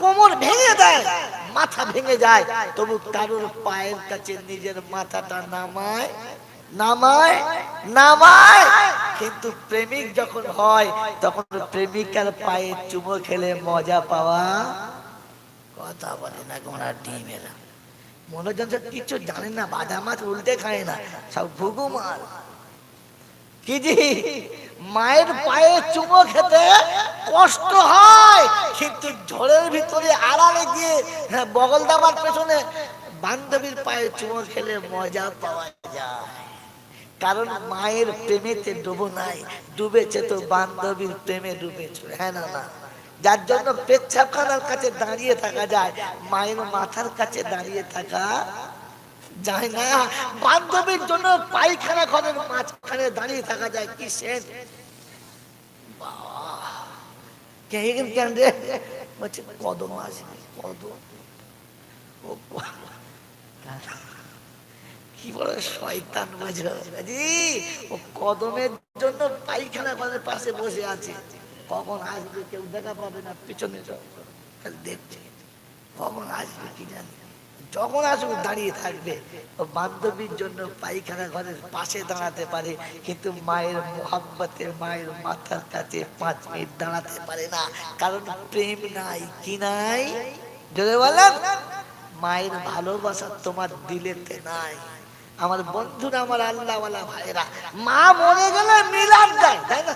কোমর ভেঙে দেয়, মাথা ভেঙে যায়। তবু কারোর পায়ের কাছে নিজের মাথাটা নামায় নামায় নামায়। কিন্তু প্রেমিক যখন হয়, তখন প্রেমিকার পায়ে চুমো খেলে মজা পাওয়া কথা বলে না গোড়া ডিমেরা। মনোজন কিছু জানে না বাদা মাছ উল্টে খায় না, সব ঘুঘু মাল কি জি? মায়ের পায়ে চুমো খেতে কষ্ট হয় কিন্তু ঝড়ের ভিতরে আড়ালে গিয়ে হ্যাঁ, বগল দাবার পেছনে বান্ধবীর পায়ে চুমো খেলে মজা পাওয়া যায়। কারণ মায়ের প্রেমেতে ডুবো নাই ডুবেছে তো বান্ধবীর প্রেমে ডুবেছে হ্যাঁ না না? যার জন্য পেচ্ছাপখানার কাছে দাঁড়িয়ে থাকা যায় মায়ের মাথার কাছে দাঁড়িয়ে থাকা যায় না। বান্ধবীর জন্য পায়খানা ঘরের মাঝখানে দাঁড়িয়ে থাকা যায়। কি সেন শয়তান ও কদমের জন্য পায়খানা ঘরের পাশে বসে আছে। কখন আসবে কেউ দেখা পাবে না, পিছনে দেখছে। কখন আসবে কি জানি। যখন আসবে, দাঁড়িয়ে থাকবে। ও বান্ধবীর জন্য পায়খানা ঘরের পাশে দাঁড়াতে পারে, কিন্তু মায়ের মোহাব্বতে, মায়ের মাথার কাছে পাঁচ মিনিট দাঁড়াতে পারে না। কারণ প্রেম নাই, কি নাই? যদি বলেন। মায়ের ভালোবাসা তোমার দিলেতে নাই। আমার বন্ধুরা, আমার আল্লাহওয়ালা ভাইরা মা মরে গেলে মিলাদ দেয়, তাই না?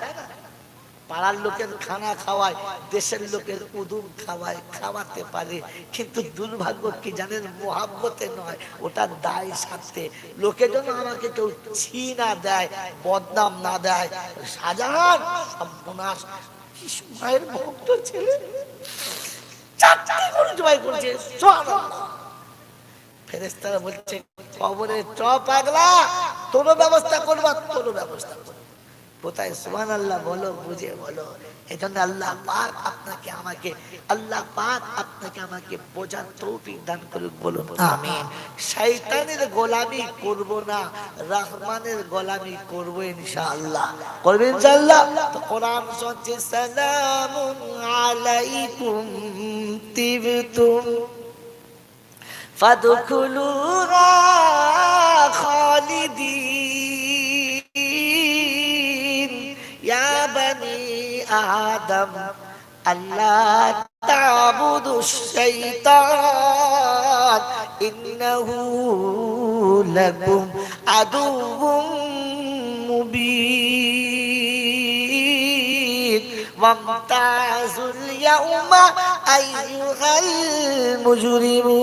পাড়ার লোকের খানা খাওয়ায়, দেশের লোকের উদুম খাওয়ায়, খাওয়াতে পারে। কিন্তু দুর্ভাগ্য কি জানেন? মোহাব্বতে নয়, ওটা দায় সাথে লোকে যেন আমাকে কেউ ছি না দেয়, বদনাম না দেয়, সাজান মায়ের ভক্ত ছেলে। করছে। ফেরেস্তারা বলছে কবরে চ পাগলা, তোরও ব্যবস্থা করবা, তোরও ব্যবস্থা করব। কোথায়? সুবান আল্লাহ বলো বুঝে বলো। এই জন্য আল্লাহ পাক আপনাকে আমাকে আল্লাহ পাক আপনাকে আমাকে বোঝার তৌফিক দান করুক বলুন আমি শয়তানের গোলামি করব না রহমানের গোলামি করব ইনশাআল্লাহ। করবেন ইনশাআল্লাহ? তো কোরআন সঞ্চে সালামুন আলাইকুম তিবতুম ফাদখুলু آدم ألا تعبدوا الشيطان. إنه لكم عدو مبين. وامتازوا اليوم أيها المجرمون.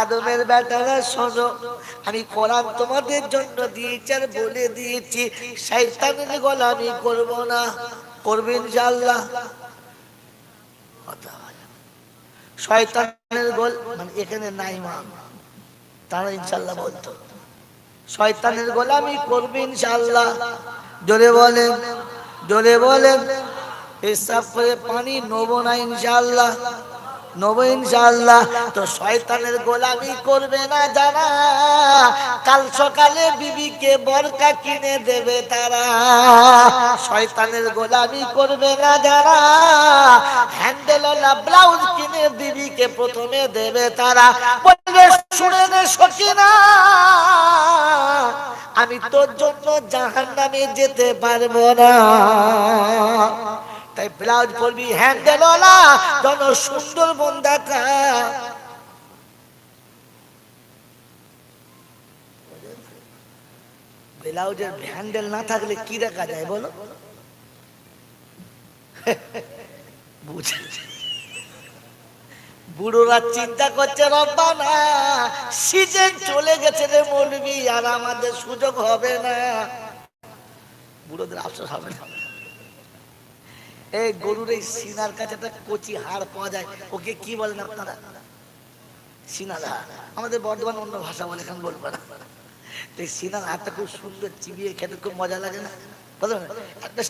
আদমের বেটারা, শোনো, আমি কোরআন তোমাদের জন্য দিয়েছি আর বলে দিয়েছি। শয়তানের গোলামি করব না। করবেন ইনশাআল্লাহ। শয়তানের গোল মানে এখানে নাই মা। তারা ইনশাআল্লাহ বলতো। শয়তানের গোলামি করবে ইনশাআল্লাহ। জোরে বলেন জোরে বলেন। পেশাব করে পানি নেব না ইনশাআল্লাহ। নেব তো শয়তানের করবে না যারা কাল বরকা কিনে দেবে তারা। শয়তানের করবে না যারা ব্লাউজ কিনে প্রথমে দেবে তারা। বলবে, শুনে নে সকিনা আমি তোর জন্য জাহান নামে যেতে পারব না। তাই ব্লাউজ পরবি হ্যান্ডেলওয়ালা যেন সুন্দর মন দেখা। ব্লাউজের হ্যান্ডেল না থাকলে কি দেখা যায় বলো? বুড়োরা চিন্তা করছে রব্বা না সিজন চলে গেছে রে মলবি আর আমাদের সুযোগ হবে না। বুড়োদের আফসোস হবে না। এই গরুর এই সিনার কাছে একটা কচি হাড় পাওয়া যায় ওকে কি বলেন আপনারা? সিনার আমাদের বর্ধমান অন্য ভাষা বলে এখন বলব না। এই সিনার খুব সুন্দর চিবিয়ে খেতে খুব মজা লাগে না? একটা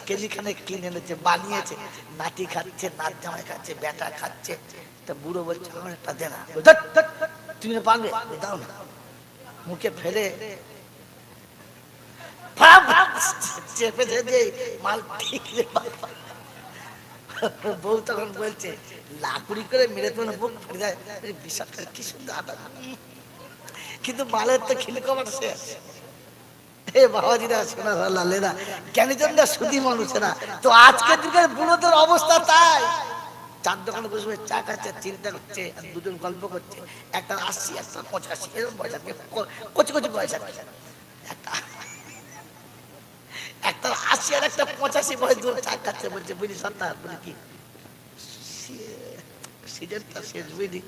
কিনে এনেছে বানিয়েছে নাতি খাচ্ছে নাচ জামাই খাচ্ছে বেটা খাচ্ছে। তা বুড়ো বলছে আমার একটা দে না। বলে, "ধ্যাৎ, ধ্যাৎ, তুমি পারবে দাও না। মুখে ফেলে চেপে চেপে মাল ঠিক। বউ তখন বলছে, লাকুড়ি করে মেরে তোমার বুক ফেটে যায়। এই কি সুন্দর আদা। কিন্তু মালের তো খিল কমার শেষ হে সুদী তো আজকের বুড়োদের অবস্থা তাই। চার দোকানে বসবে, চা খাচ্ছে, চিন্তা করছে, আর দুজন গল্প করছে। একটা আশি, একটা পঁচাশি, এরকম পয়সা কচি কচি পয়সা। একটা একটা আশি আর একটা পঁচাশি বয়স চা খাচ্ছে বলছে, বুঝলি সন্তান? কি? সিজনটা শেষ, বুঝলি?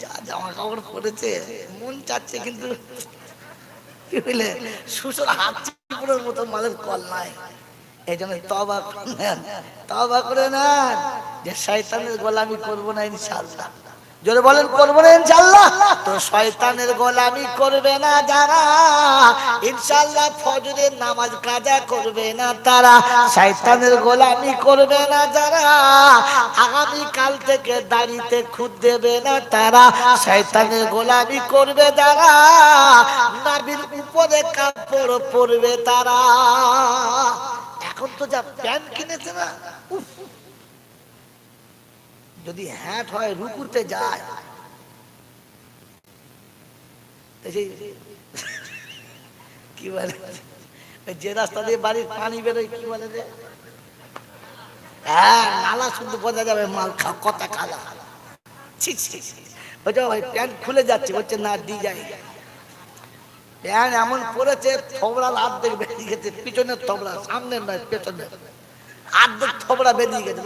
যা জামা কাপড় পরেছে, মন চাচ্ছে কিন্তু শ্বশুর হাত চিপুরের মতো মালের কল নাই। এই জন্য তবা তবা করে নেন যে শয়তানের গোলামি করব না ইনশাল্লাহ জোরে বলেন করব না ইনশাল্লাহ তো শয়তানের গোলামি করবে না যারা ইনশাল্লাহ ফজরের নামাজ কাজা করবে না তারা, শয়তানের গোলামি করবে না যারা আগামী কাল থেকে দাড়িতে খুদ দেবে না তারা, শয়তানের গোলামি করবে যারা, নাবির উপরে কাপড় পরবে তারা। এখন তো যা প্যান্ট কিনেছে না যদি হ্যাট হয় রুকুতে যায়। কি বলে? যে রাস্তা দিয়ে বাড়ির পানি বেরোয়, কি বলে হ্যাঁ নালা শুধু বোঝা যাবে, মাল খা কথা খালা। ছি। বলছে ভাই প্যান্ট খুলে যাচ্ছে। বলছে, না যাই। প্যান্ট এমন পড়েছে, থবড়া বেরিয়ে গেছে, পিছনের থবড়া, সামনের নয়, পেছনের। বেরিয়ে গেছে।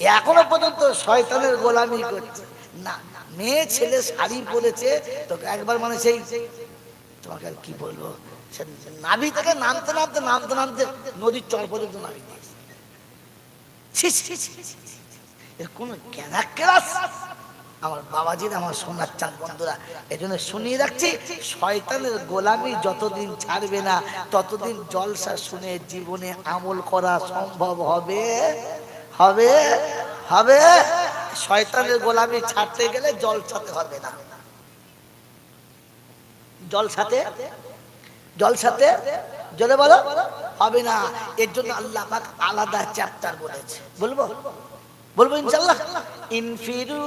এখনও পর্যন্ত শয়তানের গোলামি করছে। না, মেয়ে ছেলে শাড়ি পরেছে, তোকে একবার মানে সেই, তোমাকে আর কি বলব? নাভি থেকে নামতে নামতে নামতে নামতে নদীর চর পর্যন্ত নামি দিয়েছে। কোনো জ্ঞানাক ক্লাস আমার বাবাজির আমার সোনার চান বন্ধুরা এই জন্য শুনিয়ে রাখছি, শয়তানের গোলামি যতদিন ছাড়বে না, ততদিন জলসা শুনে জীবনে আমল করা সম্ভব হবে? হবে? হবে? শয়তানের গোলামি ছাড়তে গেলে জলসাতে হবে না। জলসাতে জলসাতে জলে বলো? হবে না। এর জন্য আল্লাহ আলাদা চ্যাপ্টার বলেছে। বলব? বলব ইনশাল্লাহ ইনফিরু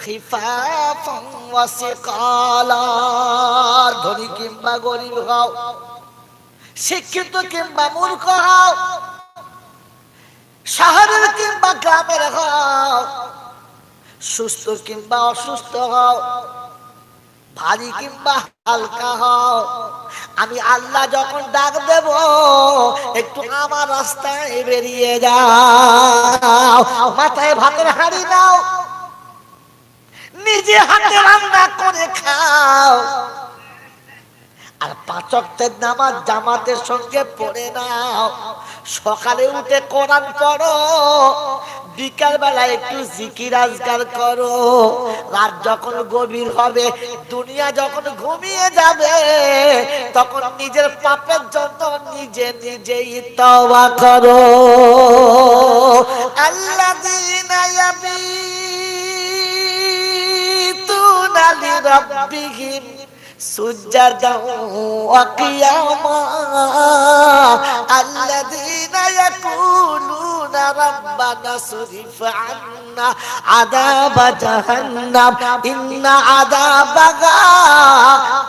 খিফাফান ওয়া সিকালা ধনী কিংবা গরিব হও, শিক্ষিত কিংবা মূর্খ হও, শহরের কিংবা গ্রামের হও, সুস্থ কিংবা অসুস্থ হও ভারী কিংবা হালকা হও। আমি আল্লাহ যখন ডাক দেব, একটু আমার রাস্তায় বেরিয়ে যাও। মাথায় ভাতের হাড়ি নাও। নিজে হাতে রান্না করে খাও। আর পাচকদের নামাজ জামাতের সঙ্গে পড়ে নাও। সকালে উঠে কোরআন পড়ো। বিকাল বেলা একটু জিকির আজগার করো। রাত যখন গভীর হবে, দুনিয়া যখন ঘুমিয়ে যাবে, তখন নিজের পাপের জন্য নিজে নিজেই তওবা করো। আল্লাহ দিন লিরাব্বিহিম سجدا وقياما الذين يقولون ربنا صرف عنا عذاب جهنم إن عذابها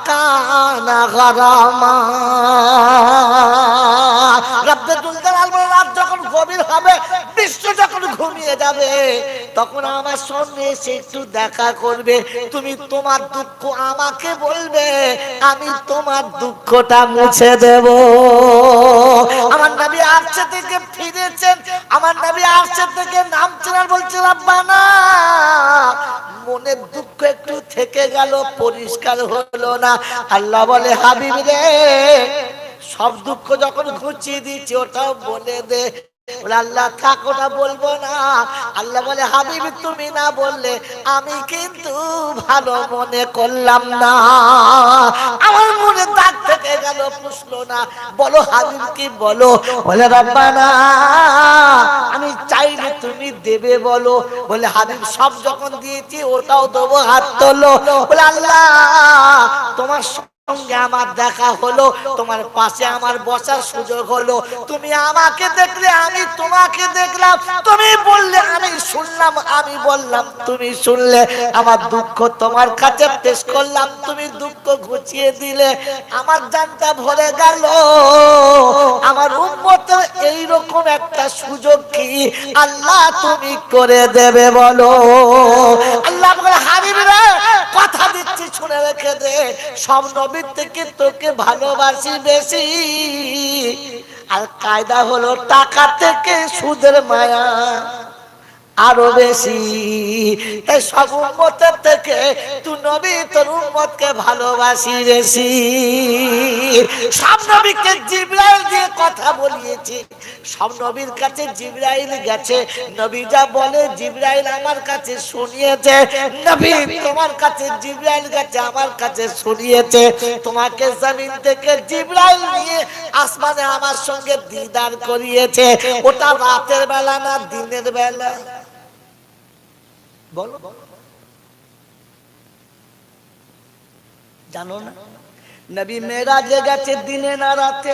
كان غراما رب الجلال যখন গভীর হবে বিশ্ব যখন ঘুমিয়ে যাবে, তখন আমার সঙ্গে এসে একটু দেখা করবে। তুমি তোমার দুঃখ আমাকে বলবে, আমি তোমার দুঃখটা মুছে দেব। আমার নবী আরশে থেকে ফিরেছেন, আমার নবী আরশে থেকে নামছেন আর বলছেন আব্বা মনের দুঃখ একটু থেকে গেল, পরিষ্কার হলো না। আল্লাহ বলে, হাবিব রে সব দুঃখ যখন ঘুচিয়ে দিচ্ছি ওটাও বলে দে। আল্লাহ, থাক ওটা বলব না। আল্লাহ বলে, হাবিব, তুমি না বললে আমি কিন্তু ভালো মনে করলাম না। আমার মনে দাগ থেকে গেল, পুষলো না। বলো, হাবিব, কি বলো? বলে, রব্বানা, আমি চাইলে তুমি দেবে বলো। বলে, হাবিব, সব যখন দিয়েছি, ওটাও দেবো, হাত তোলো। বলে, আল্লাহ, তোমার সঙ্গে আমার দেখা হলো, তোমার পাশে আমার বসার সুযোগ হলো। তুমি আমাকে দেখলে, আমি তোমাকে দেখলাম। তুমি বললে, আমি শুনলাম, আমি বললাম, তুমি শুনলে। আমার দুঃখ তোমার কাছে পেশ করলাম, তুমি দুঃখ ঘুচিয়ে দিলে। আমার জানটা ভরে গেল। আমার উম্মতের এইরকম একটা সুযোগ কি? আল্লাহ তুমি করে দেবে বলো। আল্লাহ হাবিব কথা দিচ্ছি শুনে রেখে দে, সব নবীর থেকে তোকে ভালোবাসি বেশি। আর কায়দা হলো টাকা থেকে সুদের মায়া আরও বেশি। তাই সব উম্মতের থেকে তুই নবী তোর উম্মতকে ভালোবাসি বেশি। সব নবীকে জিব্রাইল দিয়ে কথা বলিয়েছি। সব নবীর কাছে জিব্রাইল গেছে। নবী যা বলে জিব্রাইল আমার কাছে শুনিয়েছে। নবী তোমার কাছে জিব্রাইল গেছে, আমার কাছে শুনিয়েছে। তোমাকে জমিন থেকে জিব্রাইল নিয়ে আসমানে আমার সঙ্গে দিদার করিয়েছে। ওটা রাতের বেলা না দিনের বেলা বলো? বলো। জানো না? নবী মেরাজে গেছে দিনে না রাতে।